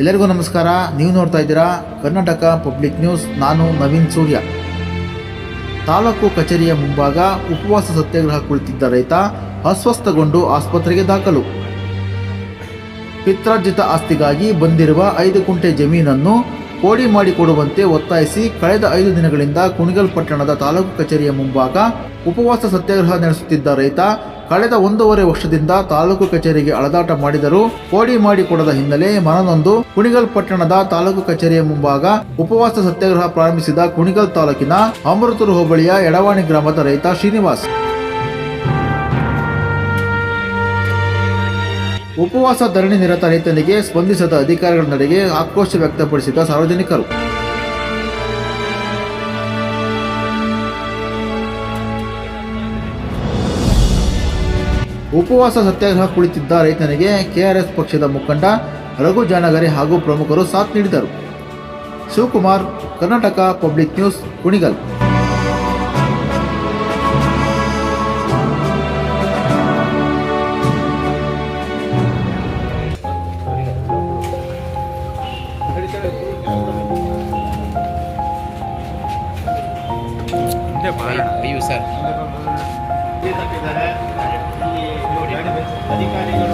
ಎಲ್ಲರಿಗೂ ನಮಸ್ಕಾರ. ನೀವು ನೋಡ್ತಾ ಇದ್ದೀರಾ ಕರ್ನಾಟಕ ಪಬ್ಲಿಕ್ ನ್ಯೂಸ್. ನಾನು ನವೀನ್ ಸೂರ್ಯ. ತಾಲೂಕು ಕಚೇರಿಯ ಮುಂಭಾಗ ಉಪವಾಸ ಸತ್ಯಾಗ್ರಹ ಕುಳಿತಿದ್ದ ರೈತ ಅಸ್ವಸ್ಥಗೊಂಡು ಆಸ್ಪತ್ರೆಗೆ ದಾಖಲು. ಪಿತ್ರಾರ್ಜಿತ ಆಸ್ತಿಗಾಗಿ ಬಂದಿರುವ ಐದು ಕುಂಟೆ ಜಮೀನನ್ನು ಕೋಡಿ ಮಾಡಿಕೊಡುವಂತೆ ಒತ್ತಾಯಿಸಿ ಕಳೆದ ಐದು ದಿನಗಳಿಂದ ಕುಣಿಗಲ್ ಪಟ್ಟಣದ ತಾಲೂಕು ಕಚೇರಿಯ ಮುಂಭಾಗ ಉಪವಾಸ ಸತ್ಯಾಗ್ರಹ ನಡೆಸುತ್ತಿದ್ದ ರೈತ ಕಳೆದ ಒಂದೂವರೆ ವರ್ಷದಿಂದ ತಾಲೂಕು ಕಚೇರಿಗೆ ಅಳದಾಟ ಮಾಡಿದರೂ ಕೋಡಿ ಮಾಡಿಕೊಡದ ಹಿನ್ನೆಲೆ ಮನನೊಂದು ಕುಣಿಗಲ್ ಪಟ್ಟಣದ ತಾಲೂಕು ಕಚೇರಿಯ ಮುಂಭಾಗ ಉಪವಾಸ ಸತ್ಯಾಗ್ರಹ ಪ್ರಾರಂಭಿಸಿದ ಕುಣಿಗಲ್ ತಾಲೂಕಿನ ಅಮೃತೂರು ಹೋಬಳಿಯ ಎಡವಾಣಿ ಗ್ರಾಮದ ರೈತ ಶ್ರೀನಿವಾಸ್. ಉಪವಾಸ ಧರಣಿ ನಿರತ ರೈತನಿಗೆ ಸ್ಪಂದಿಸದ ಅಧಿಕಾರಿಗಳ ನಡೆಗೆ ಆಕ್ರೋಶ ವ್ಯಕ್ತಪಡಿಸಿದ ಸಾರ್ವಜನಿಕರು. ಉಪವಾಸ ಸತ್ಯಾಗ್ರಹ ಕುಳಿತಿದ್ದ ರೈತನಿಗೆ ಕೆಆರ್ಎಸ್ ಪಕ್ಷದ ಮುಖಂಡ ರಘು ಜಾನಗರೆ ಹಾಗೂ ಪ್ರಮುಖರು ಸಾಥ್ ನೀಡಿದರು ಶಿವಕುಮಾರ್ ಕರ್ನಾಟಕ ಪಬ್ಲಿಕ್ ನ್ಯೂಸ್ ಕುಣಿಗಲ್ ಸರ್ Tadi.